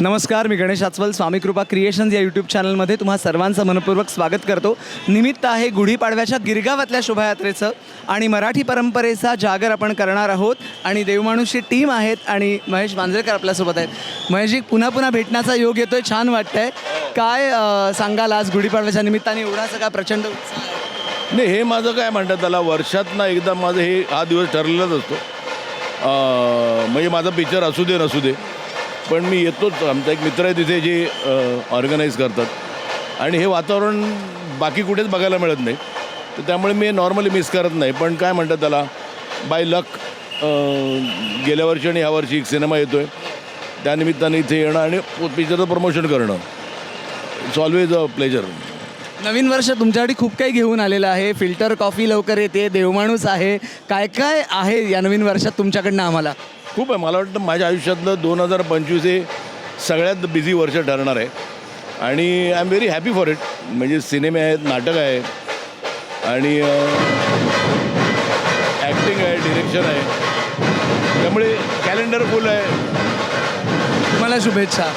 नमस्कार मी गणेश आचवल स्वामी कृपा क्रिएशन्स या यूट्यूब चॅनलमध्ये तुम्हा सर्वांचं मनपूर्वक स्वागत करतो. निमित्त आहे गुढीपाडव्याच्या गिरगावातल्या शोभायात्रेचं आणि मराठी परंपरेचा जागर आपण करणार आहोत आणि देवमाणूसची टीम आहेत आणि महेश मांजरेकर आपल्यासोबत आहेत. महेशजी पुन्हा पुन्हा भेटण्याचा योग येतोय छान वाटतंय. काय सांगाल आज गुढीपाडव्याच्या निमित्ताने? एवढा सगळा प्रचंड नाही हे माझं काय म्हणतात त्याला वर्षात ना एकदा माझं हे हा दिवस ठरलेलाच असतो. म्हणजे माझा पिक्चर असू दे नसू दे. पण मी येतोच. आमचा एक मित्र आहे तिथे जे ऑर्गनाईज करतात. आणि हे वातावरण बाकी कुठेच बघायला मिळत नाही. तर त्यामुळे मी नॉर्मली मिस करत नाही. पण काय म्हणतात त्याला बाय लक गेल्या वर्षी आणि यावर्षी एक सिनेमा येतो आहे त्यानिमित्ताने इथे येणं आणि पिक्चरचं प्रमोशन करणं. इट्स ऑलवेज अ प्लेजर नवीन वर्ष तुमच्यासाठी खूप काही घेऊन आलेलं आहे. फिल्टर कॉफी लवकर येते. देवमाणूस आहे. काय काय आहे या नवीन वर्षात तुमच्याकडनं आम्हाला? खूप आहे. मला वाटतं माझ्या आयुष्यातलं दोन हजार पंचवीस हे सगळ्यात बिझी वर्ष ठरणार आहे. आणि I am very happy for it म्हणजे सिनेमे आहेत नाटक आहे. आणि ॲक्टिंग आहे डिरेक्शन आहे. त्यामुळे कॅलेंडर फुल आहे. तुम्हाला शुभेच्छा.